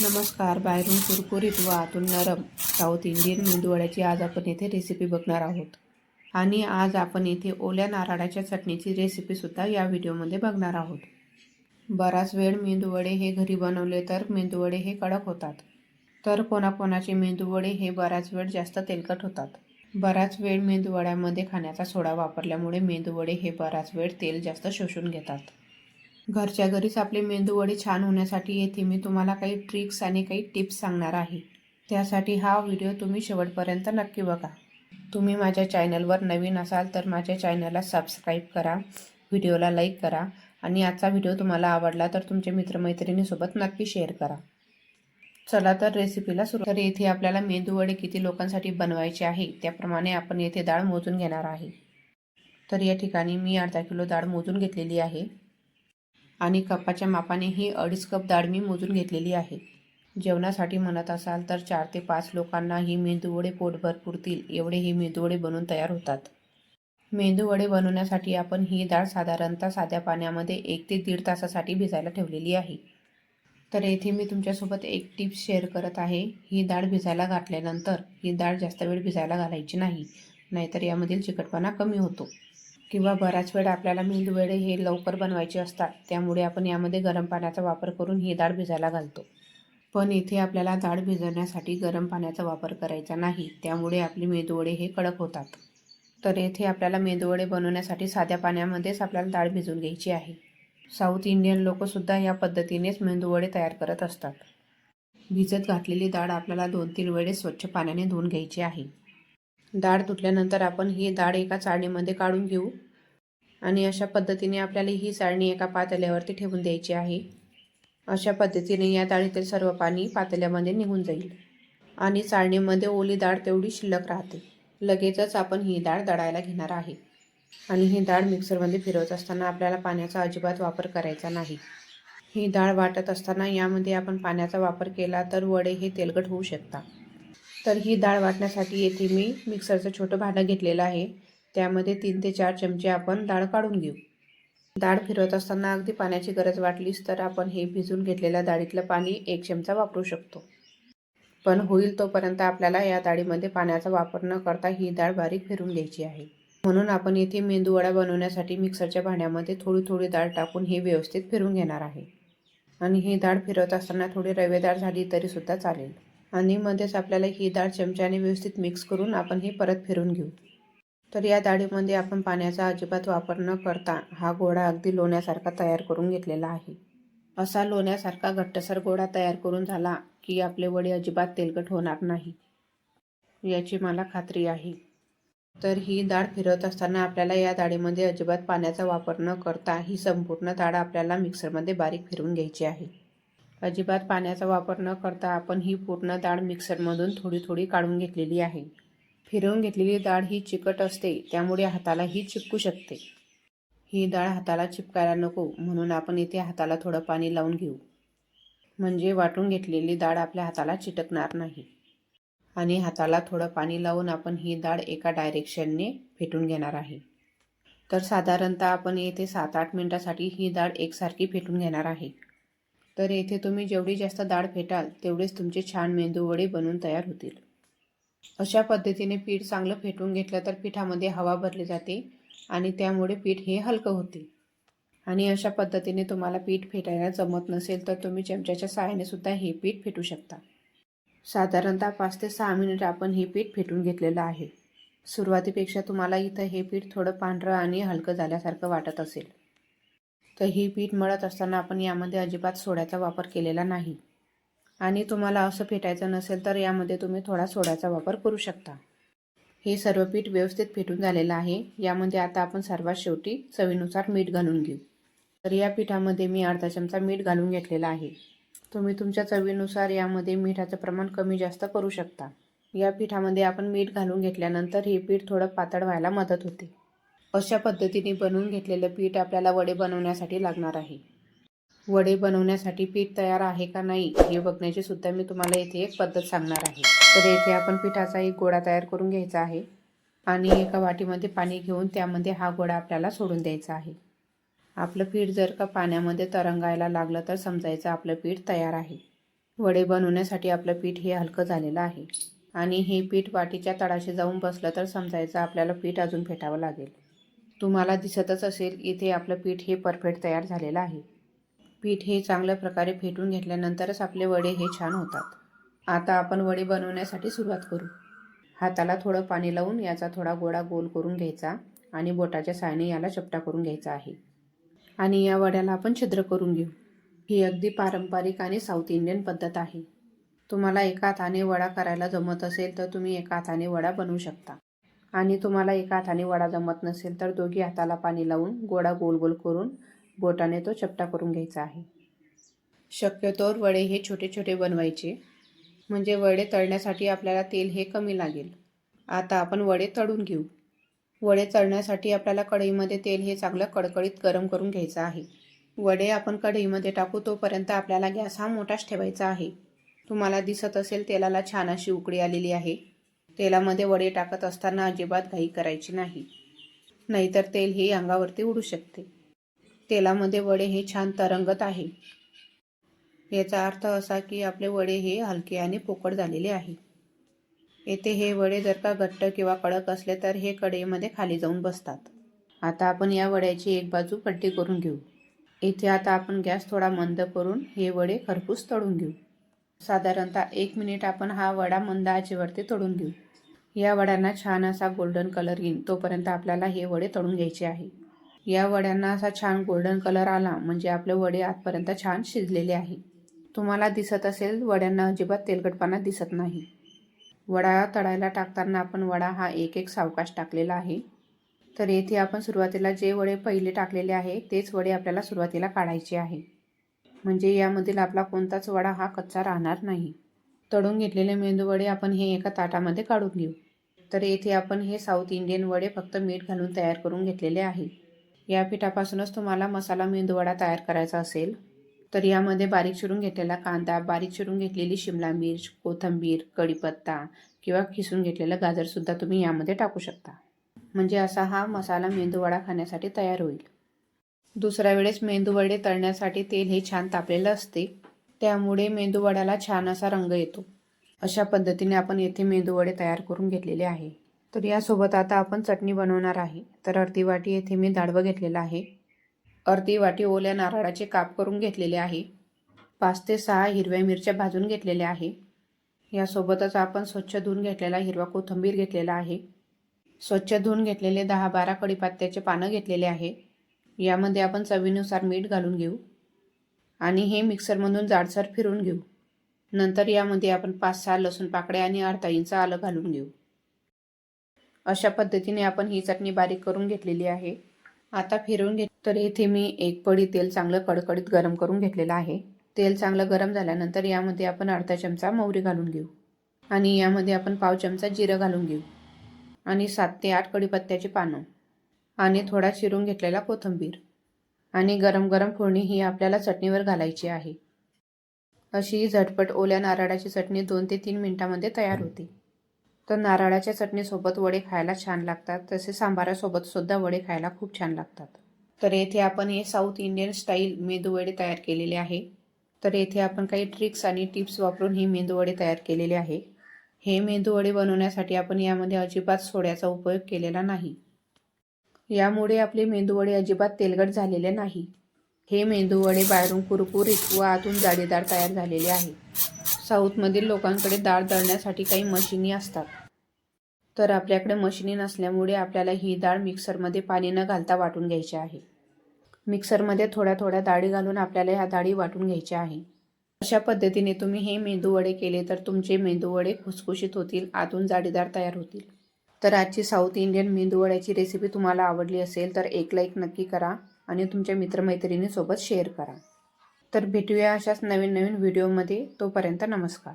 नमस्कार. बाहेरून कुरकुरीत व आतून नरम साऊथ इंडियन मेंदूवड्याची आज आपण येथे रेसिपी बघणार आहोत. आणि आज आपण येथे ओल्या नारळाच्या चटणीची रेसिपीसुद्धा या व्हिडिओमध्ये बघणार आहोत. बराच वेळ मेंदूवडे हे घरी बनवले तर मेंदूवडे हे कडक होतात. तर कोणाकोणाचे मेंदूवडे हे बराच वेळ जास्त तेलकट होतात. बराच वेळ मेंदूवड्यामध्ये खाण्याचा सोडा वापरल्यामुळे मेंदूवडे हे बराच वेळ तेल जास्त शोषून घेतात. घरच्या घरीच आपले मेंदूवडे छान होण्यासाठी येथे मी तुम्हाला काही ट्रिक्स आणि काही टिप्स सांगणार आहे. त्यासाठी हा व्हिडिओ तुम्ही शेवटपर्यंत नक्की बघा. तुम्ही माझ्या चॅनलवर नवीन असाल तर माझ्या चॅनलला सबस्क्राईब करा व्हिडिओला लाईक करा आणि आजचा व्हिडिओ तुम्हाला आवडला तर तुमच्या मित्रमैत्रिणीसोबत नक्की शेअर करा. चला तर रेसिपीला सुरू तर येथे आपल्याला मेंदूवडे किती लोकांसाठी बनवायचे आहे त्याप्रमाणे आपण येथे डाळ मोजून घेणार आहे. तर या ठिकाणी मी अर्धा किलो डाळ मोजून घेतलेली आहे. आणि कपाच्या मापाने ही अडीच कप डाळ मी मोजून घेतलेली आहे. जेवणासाठी म्हणत असाल तर चार ते पाच लोकांना ही मेंदूवडे पोटभर पुरतील एवढे ही मेंदूवडे बनून तयार होतात. मेंदूवडे बनवण्यासाठी आपण ही डाळ साधारणतः साध्या पाण्यामध्ये एक ते दीड तासासाठी भिजायला ठेवलेली आहे. तर येथे मी तुमच्यासोबत एक टिप्स शेअर करत आहे. ही डाळ भिजायला घातल्यानंतर ही डाळ जास्त वेळ भिजायला घालायची नाही नाहीतर यामधील चिकटपणा कमी होतो. किंवा बराच वेळ आपल्याला मेंदूवडे हे लवकर बनवायचे असतात त्यामुळे आपण यामध्ये गरम पाण्याचा वापर करून ही डाळ भिजायला घालतो. पण इथे आपल्याला डाळ भिजवण्यासाठी गरम पाण्याचा वापर करायचा नाही त्यामुळे आपले मेदूवडे हे कडक होतात. तर येथे आपल्याला मेदूवडे बनवण्यासाठी साध्या पाण्यामध्येच आपल्याला डाळ भिजवून घ्यायची आहे. साऊथ इंडियन लोकंसुद्धा या पद्धतीनेच मेंदूवडे तयार करत असतात. भिजत घातलेली डाळ आपल्याला दोन तीन वेळेस स्वच्छ पाण्याने धुवून घ्यायची आहे. डाळ धुतल्यानंतर आपण ही डाळ एका चाळणीमध्ये काढून घेऊ. आणि अशा पद्धतीने आपल्याला ही चाळणी एका पातेल्यावरती ठेवून द्यायची आहे. अशा पद्धतीने या डाळीतील सर्व पाणी पातेल्यामध्ये निघून जाईल. आणि चाळणीमध्ये ओली डाळ तेवढी शिल्लक राहते. लगेचच आपण ही डाळ दळायला घेणार आहे. आणि ही डाळ मिक्सरमध्ये फिरवत असताना आपल्याला पाण्याचा अजिबात वापर करायचा नाही. ही डाळ वाटत असताना यामध्ये आपण पाण्याचा वापर केला तर वडे हे तेलकट होऊ शकतात. तर ही डाळ वाटण्यासाठी येथे मी मिक्सरचं छोटं भांडं घेतलेलं आहे. त्यामध्ये तीन ते चार चमचे आपण डाळ काढून घेऊ. डाळ फिरवत असताना अगदी पाण्याची गरज वाटलीच तर आपण हे भिजून घेतलेल्या डाळीतलं पाणी एक चमचा वापरू शकतो. पण होईल तोपर्यंत आपल्याला या डाळीमध्ये पाण्याचा वापर न करता ही डाळ बारीक फिरून घ्यायची आहे. म्हणून आपण येथे मेंदूवडा बनवण्यासाठी मिक्सरच्या भांड्यामध्ये थोडी थोडी डाळ टाकून हे व्यवस्थित फिरून घेणार आहे. आणि ही डाळ फिरवत असताना थोडी रवेदार झाली तरीसुद्धा चालेल. आणि मध्येच आपल्याला ही डाळ चमच्याने व्यवस्थित मिक्स करून आपण हे परत फिरून घेऊ. तर या डाळीमध्ये आपण पाण्याचा अजिबात वापर न करता हा गोळा अगदी लोण्यासारखा तयार करून घेतलेला आहे. असा लोण्यासारखा घट्टसर गोळा तयार करून झाला की आपले वडे अजिबात तेलकट होणार नाही. याची मला खात्री आहे. तर ही डाळ फिरवत असताना आपल्याला या डाळीमध्ये अजिबात पाण्याचा वापर न करता ही संपूर्ण डाळ आपल्याला मिक्सरमध्ये बारीक फिरवून घ्यायची आहे. अजिबात पाण्याचा वापर न करता आपण ही पूर्ण डाळ मिक्सरमधून थोडी थोडी काढून घेतलेली आहे. फिरवून घेतलेली डाळ ही चिकट असते त्यामुळे हाताला ही चिपकू शकते. ही डाळ हाताला चिपकायला नको म्हणून आपण इथे हाताला थोडं पाणी लावून घेऊ. म्हणजे वाटून घेतलेली डाळ आपल्या हाताला चिटकणार नाही. आणि हाताला थोडं पाणी लावून आपण ही डाळ एका डायरेक्शनने फेटून घेणार आहे. तर साधारणतः आपण येथे सात आठ मिनटासाठी ही डाळ एकसारखी फेटून घेणार आहे. तर येथे तुम्ही जेवढी जास्त डाळ फेटाल तेवढेच तुमचे छान मेंदूवडे बनून तयार होतील. अशा पद्धतीने पीठ चांगलं फेटून घेतलं तर पिठामध्ये हवा भरली जाते आणि त्यामुळे पीठ हे हलकं होते. आणि अशा पद्धतीने तुम्हाला पीठ फेटायला जमत नसेल तर तुम्ही चमच्याच्या सहाय्याने सुद्धा हे पीठ फेटू शकता. साधारणतः पाच ते सहा मिनिट आपण हे पीठ फेटून घेतलेलं आहे. सुरुवातीपेक्षा तुम्हाला इथं हे पीठ थोडं पांढरं आणि हलकं झाल्यासारखं वाटत असेल. तर ही पीठ मळत असताना आपण यामध्ये अजिबात सोड्याचा वापर केलेला नाही. आणि तुम्हाला असं फेटायचं नसेल तर यामध्ये तुम्ही थोडा सोड्याचा वापर करू शकता. हे सर्व पीठ व्यवस्थित फेटून झालेलं आहे. यामध्ये आता आपण सर्वात शेवटी चवीनुसार मीठ घालून घेऊ. तर या पिठामध्ये मी अर्धा चमचा मीठ घालून घेतलेला आहे. तुम्ही तुमच्या चवीनुसार यामध्ये मिठाचं प्रमाण कमी जास्त करू शकता. या पिठामध्ये आपण मीठ घालून घेतल्यानंतर हे पीठ थोडं पातळ व्हायला मदत होते. अशा पद्धतीने बनवून घेतलेलं पीठ आपल्याला वडे बनवण्यासाठी लागणार आहे. वडे बनवण्यासाठी पीठ तयार आहे का नाही हे बघण्याची सुद्धा मी तुम्हाला येथे एक पद्धत सांगणार आहे. तर येथे आपण पिठाचा एक गोळा तयार करून घ्यायचा आहे आणि एका वाटीमध्ये पाणी घेऊन त्यामध्ये हा गोळा आपल्याला सोडून द्यायचा आहे. आपलं पीठ जर का पाण्यामध्ये तरंगायला लागलं तर समजायचं आपलं पीठ तयार आहे. वडे बनवण्यासाठी आपलं पीठ हे हलकं झालेलं आहे आणि हे पीठ वाटीच्या तळाशी जाऊन बसलं तर समजायचं आपल्याला पीठ अजून फेटावं लागेल. तुम्हाला दिसतच असेल इथे आपलं पीठ हे परफेक्ट तयार झालेलं आहे. पीठ हे चांगल्या प्रकारे फेटून घेतल्यानंतरच आपले वडे हे छान होतात. आता आपण वडे बनवण्यासाठी सुरुवात करू. हाताला थोडं पाणी लावून याचा थोडा गोळा गोल करून घ्यायचा आणि बोटाच्या सायने याला चपटा करून घ्यायचा आहे. आणि या वड्याला आपण छिद्र करून घेऊ. ही अगदी पारंपरिक आणि साऊथ इंडियन पद्धत आहे. तुम्हाला एका हाताने वडा करायला जमत असेल तर तुम्ही एका हाताने वडा बनवू शकता. आणि तुम्हाला एका हाताने वडा जमत नसेल तर दोघी हाताला पाणी लावून गोडा गोल गोल करून बोटाने तो चपटा करून घ्यायचा आहे. शक्यतोवर वडे हे छोटे छोटे बनवायचे. म्हणजे वडे तळण्यासाठी आपल्याला तेल हे कमी लागेल. आता आपण वडे तळून घेऊ. वडे तळण्यासाठी आपल्याला कढईमध्ये तेल हे चांगलं कडकडीत गरम करून घ्यायचं आहे. वडे आपण कढईमध्ये टाकू तोपर्यंत आपल्याला गॅस हा मोठाच ठेवायचा आहे. तुम्हाला दिसत असेल तेलाला छान अशी उकळी आलेली आहे. तेलामध्ये वडे टाकत असताना अजिबात घाई करायची नाही. नाहीतर तेल हे अंगावरती उडू शकते. तेलामध्ये वडे हे छान तरंगत आहे. याचा अर्थ असा की आपले वडे हे हलके आणि पोकळ झालेले आहे. येथे हे वडे जर का घट्ट किंवा कडक असले तर हे कडेमध्ये खाली जाऊन बसतात. आता आपण या वड्याची एक बाजू पट्टी करून घेऊ. इथे आता आपण गॅस थोडा मंद करून हे वडे खरपूस तळून घेऊ. साधारणतः एक मिनिट आपण हा वडा मंद आचेवरती तळून घेऊ. या वड्यांना छान असा गोल्डन कलर येईल तोपर्यंत आपल्याला हे वडे तळून घ्यायचे आहे. या वड्यांना असा छान गोल्डन कलर आला म्हणजे आपले वडे आतपर्यंत छान शिजलेले आहे. तुम्हाला दिसत असेल वड्यांना अजिबात तेलकटपणा दिसत नाही. वडा तळायला टाकताना आपण वडा हा एक एक सावकाश टाकलेला आहे. तर येथे आपण सुरुवातीला जे वडे पहिले टाकलेले आहे तेच वडे आपल्याला सुरुवातीला काढायचे आहे. म्हणजे यामधील आपला कोणताच वडा हा कच्चा राहणार नाही. तळून घेतलेले मेंदूवडे आपण हे एका ताटामध्ये काढून घेऊ. तर येथे आपण हे साऊथ इंडियन वडे फक्त मीठ घालून तयार करून घेतलेले आहे. या पिठापासूनच तुम्हाला मसाला मेंदूवडा तयार करायचा असेल तर यामध्ये बारीक चिरून घेतलेला कांदा बारीक चिरून घेतलेली शिमला मिर्च कोथिंबीर कढीपत्ता किंवा खिसून घेतलेलं गाजरसुद्धा तुम्ही यामध्ये टाकू शकता. म्हणजे असा हा मसाला मेंदूवडा खाण्यासाठी तयार होईल. दुसऱ्या वेळेस मेंदूवडे तळण्यासाठी तेल हे छान तापलेलं असते. त्यामुळे मेंदूवड्याला छान असा रंग येतो. अशा पद्धतीने आपण येथे मेंदूवडे तयार करून घेतलेले आहे. तर यासोबत आता आपण चटणी बनवणार आहे. तर अर्धी वाटी येथे मी दाडवं घेतलेलं आहे. अर्धी वाटी ओल्या नारळाचे काप करून घेतलेले आहे. पाच ते सहा हिरव्या मिरच्या भाजून घेतलेल्या आहे. यासोबतच आपण स्वच्छ धुवून घेतलेला हिरवा कोथिंबीर घेतलेला आहे. स्वच्छ धुवून घेतलेले दहा बारा कडीपत्त्याचे पानं घेतलेले आहे. यामध्ये आपण चवीनुसार मीठ घालून घेऊ आणि हे मिक्सरमधून जाडसर फिरून घेऊ. नंतर यामध्ये आपण पाच सहा लसूण पाकड्या आणि अर्धा इंच आलं घालून घेऊ. अशा पद्धतीने आपण ही चटणी बारीक करून घेतलेली आहे. आता फिरवून घेत तर येथे मी एक पडी तेल चांगलं कडकडीत गरम करून घेतलेलं आहे. तेल चांगलं गरम झाल्यानंतर यामध्ये आपण अर्धा चमचा मोहरी घालून घेऊ. आणि यामध्ये आपण पाव चमचा जिरं घालून घेऊ. आणि सात ते आठ कढीपत्त्याची पानं. आणि थोडा चिरून घेतलेला कोथिंबीर. आणि गरम गरम फोडणी ही आपल्याला चटणीवर घालायची आहे. अशी झटपट ओल्या नारळाची चटणी दोन ते तीन मिनटामध्ये तयार होते. तर नारळाच्या चटणीसोबत वडे खायला छान लागतात तसे सांबारासोबत सुद्धा वडे खायला खूप छान लागतात. तर येथे आपण हे साऊथ इंडियन स्टाईल मेदूवडे तयार केलेले आहे. तर येथे आपण काही ट्रिक्स आणि टिप्स वापरून हे मेंदूवडे तयार केलेले आहे. हे मेंदूवडे बनवण्यासाठी आपण यामध्ये अजिबात सोड्याचा उपयोग केलेला नाही. यामुळे आपले मेंदूवडे अजिबात तेलगट झालेले नाही. हे मेंदूवडे बाहेरून कुरकुरीत व आतून जाडीदार तयार झालेले आहे. साऊथमधील लोकांकडे डाळ दळण्यासाठी काही मशिनी असतात. तर आपल्याकडे मशिनी नसल्यामुळे आपल्याला ही डाळ मिक्सरमध्ये पाणी न घालता वाटून घ्यायची आहे. मिक्सरमध्ये थोड्या थोड्या डाळी घालून आपल्याला ह्या डाळी वाटून घ्यायच्या आहे. अशा पद्धतीने तुम्ही हे मेंदूवडे केले तर तुमचे मेंदूवडे खुसखुशीत होतील आतून जाडीदार तयार होतील. तर आजची साऊथ इंडियन मेंदूवड्याची रेसिपी तुम्हाला आवडली असेल तर एक लाईक नक्की करा आणि तुमच्या मित्रमैत्रिणीसोबत शेअर करा. तर भेटूया अशाच नवीन नवीन व्हिडिओमध्ये तोपर्यंत नमस्कार.